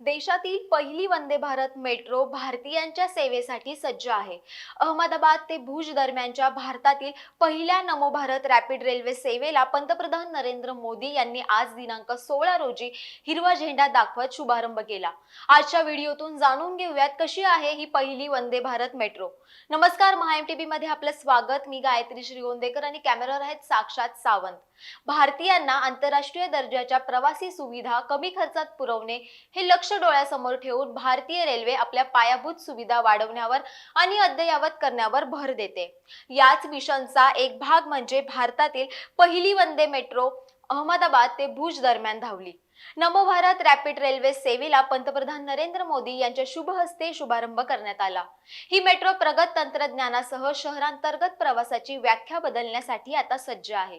देशातील पहिली वंदे भारत मेट्रो भारतीयांच्या सेवेसाठी सज्ज आहे. अहमदाबाद ते भुज दरम्यानच्या भारतातील पहिल्या नमो भारत रॅपिड रेल्वे सेवेला पंतप्रधान नरेंद्र मोदी यांनी आज दिनांक सोळा रोजी हिरवा झेंडा दाखवत शुभारंभ केला. आजच्या व्हिडिओतून जाणून घेऊयात कशी आहे ही पहिली वंदे भारत मेट्रो. नमस्कार महाएम टीव्ही मध्ये आपलं स्वागत. मी गायत्री श्रीगोंदेकर आणि कॅमेरावर आहेत साक्षात सावंत. भारतीयांना आंतरराष्ट्रीय दर्जाच्या प्रवासी सुविधा कमी खर्चात पुरवणे हे लक्ष डोळ्यासमोर ठेवून भारतीय रेल्वे आपल्या पायाभूत सुविधा वाढवण्यावर आणि अद्ययावत करण्यावर भर देते. याच मिशनचा एक भाग म्हणजे भारतातील पहिली वंदे मेट्रो अहमदाबाद ते भुज दरम्यान धावली. नमो भारत रॅपिड रेल्वे सेवेला पंतप्रधान नरेंद्र मोदी यांच्या शुभ हस्ते शुभारंभ करण्यात आला. ही मेट्रो प्रगत तंत्रज्ञानासह शहरांतर्गत प्रवासाची व्याख्या बदलण्यासाठी आता सज्ज आहे.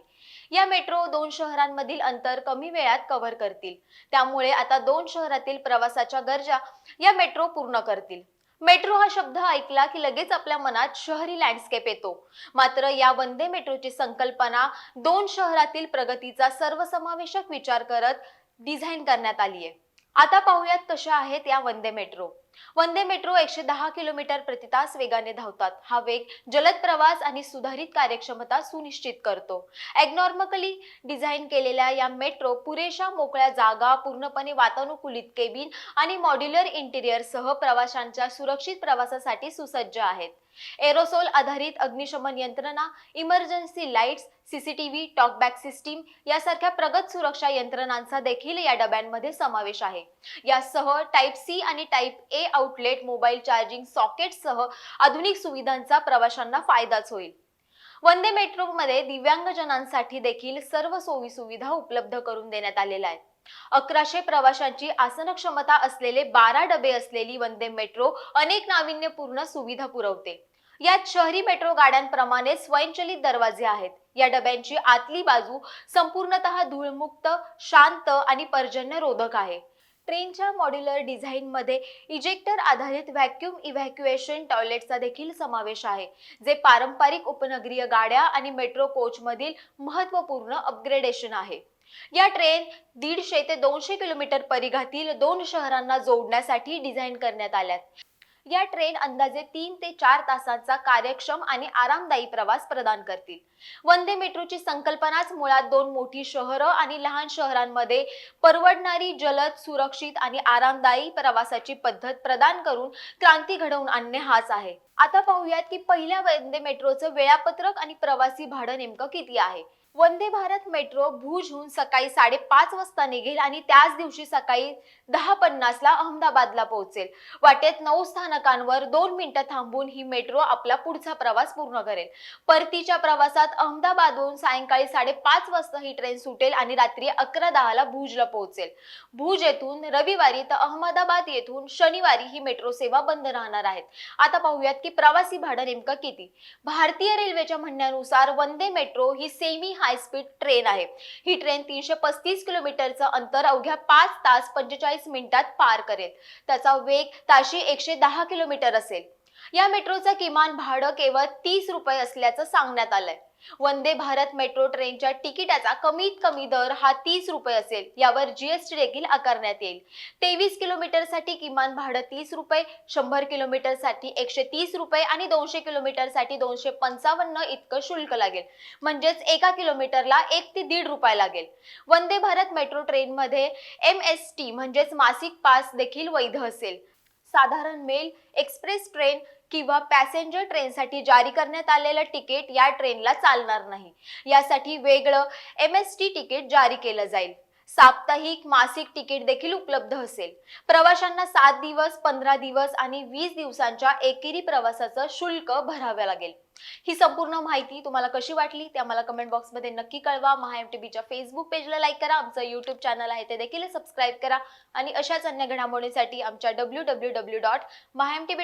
या मेट्रो दोन शहरांमधील अंतर कमी वेळात कव्हर करतील. त्यामुळे आता दोन शहरातील प्रवासाच्या गरजा या मेट्रो पूर्ण करतील. मेट्रो हा शब्द ऐकला की लगेच आपल्या मनात शहरी लँडस्केप येतो. मात्र या वंदे मेट्रोची संकल्पना दोन शहरातील प्रगतीचा सर्वसमावेशक विचार करत डिझाईन करण्यात आली आहे आता पाहूयात कशा आहेत या वंदे मेट्रो. वंदे मेट्रो एकशे दहा किलोमीटर प्रति तास वेगाने धावतात. हा वेग जलद प्रवास आणि सुधारित कार्यक्षमता सुनिश्चित करतो. ॲग्नॉर्मकली डिझाईन केलेल्या या मेट्रो पुरेशा मोकळ्या जागा पूर्णपणे वातानुकूलित केबिन आणि मॉड्युलर इंटिरियरसह प्रवाशांच्या सुरक्षित प्रवासासाठी सुसज्ज आहेत. एरोसोल आधारित अग्निशमन यंत्रणा emergency lights CCTV talkback system यासारख्या प्रगत सुरक्षा यंत्रणांचा देखील या डब्यांमध्ये समावेश आहे. यासह टाईप सी आणि type A outlet mobile charging सॉकेटसह आधुनिक सुविधांचा प्रवाशांना फायदाच होईल. वंदे मेट्रोमध्ये दिव्यांगजनांसाठी देखील सर्व सोयी सुविधा उपलब्ध करून देण्यात आलेल्या आहेत. अकराशे प्रवाशांची आसन क्षमता असलेले बारा डबे असलेली वंदे मेट्रो अनेक नाविन्यपूर्ण सुविधा पुरवते. यात शहरी मेट्रो गाड्यांप्रमाणे स्वयंचलित दरवाजे आहेत. या डब्यांची आतली बाजू संपूर्णतः धूळमुक्त शांत आणि पर्जन्यरोधक आहे. ट्रेनच्या मॉड्युलर डिझाईनमध्ये इजेक्टर आधारित व्हॅक्युम इव्हॅक्युएशन टॉयलेटचा देखील समावेश आहे जे पारंपरिक उपनगरीय गाड्या आणि मेट्रो कोचमधील महत्त्वपूर्ण अपग्रेडेशन आहे. या ट्रेन दीडशे ते दोनशे किलोमीटर परिघातील दोन शहरांना जोडण्यासाठी डिझाईन करण्यात आल्यात. या ट्रेन अंदाजे तीन ते चार तासांचा कार्यक्षम आणि आरामदायी प्रवास प्रदान करतील. वंदे मेट्रोची संकल्पनाच मुळात दोन मोठी शहरं आणि लहान शहरांमध्ये परवडणारी जलद सुरक्षित आणि आरामदायी प्रवासाची पद्धत प्रदान करून क्रांती घडवून आणणे हाच आहे. आता पाहूयात की पहिल्या वंदे मेट्रोचं वेळापत्रक आणि प्रवासी भाडं नेमकं किती आहे? वंदे भारत मेट्रो भुजहून सकाळी साडेपाच वाजता निघेल आणि त्याच दिवशी सकाळी दहा पन्नासला अहमदाबादला पोहोचेल. वाटेत नऊ स्थानकांवर दोन मिनिटं थांबून ही मेट्रो आपला पुढचा प्रवास पूर्ण करेल. परतीच्या प्रवासात अहमदाबादहून सायंकाळी साडेपाच वाजता ही ट्रेन सुटेल आणि रात्री अकरा दहाला भुजला पोहोचेल. भुज येथून रविवारी तर अहमदाबाद येथून शनिवारी ही मेट्रो सेवा बंद राहणार आहेत. आता पाहूयात की प्रवासी भाडं नेमकं किती? भारतीय रेल्वेच्या म्हणण्यानुसार वंदे मेट्रो ही सेमी हाय स्पीड ट्रेन आहे. ही ट्रेन तीनशे पस्तीस किलोमीटरचं अंतर अवघ्या पाच तास पंचेचाळीस मिनिटात पार करेल. त्याचा वेग ताशी एकशे दहा किलोमीटर असेल. या मेट्रोचं किमान भाडं केवळ तीस रुपये असल्याचं सांगण्यात आलंय. वंदे भारत मेट्रो ट्रेनच्या तिकिटाचा कमीत कमी दर हा तीस रुपये असेल. यावर जीएसटी देखील आकारण्यात येईल. तेवीस किलोमीटरसाठी किमान भाडं तीस रुपये शंभर किलोमीटरसाठी एकशे तीस रुपये आणि दोनशे किलोमीटरसाठी दोनशे पंचावन्न इतकं शुल्क लागेल. म्हणजेच एका किलोमीटरला एक ते दीड रुपये लागेल. वंदे भारत मेट्रो ट्रेनमध्ये एम एस टी म्हणजेच मासिक पास देखील वैध असेल. साधारण मेल एक्सप्रेस ट्रेन किंवा पॅसेंजर ट्रेनसाठी जारी करण्यात आलेलं तिकीट या ट्रेनला चालणार नाही. यासाठी वेगळं एम एस टी तिकीट जारी केलं जाईल. साप्ताहिक मासिक तिकीट देखील उपलब्ध असेल. प्रवाशांना सात दिवस पंधरा दिवस आणि वीस दिवसांच्या एकेरी प्रवासाचं शुल्क भरावं लागेल. ही संपूर्ण माहिती तुम्हाला कशी वाटली ते आम्हाला कमेंट बॉक्समध्ये नक्की कळवा. महा एम टी बीच्या फेसबुक पेजला लाईक करा. आमचं युट्यूब चॅनल आहे ते देखील सबस्क्राईब करा. आणि अशाच अन्य घडामोडींसाठी आमच्या W W W dot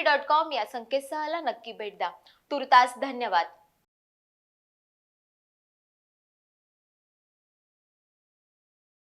dot com या संकेतस्थळाला नक्की भेट द्या. तुर्तास धन्यवाद.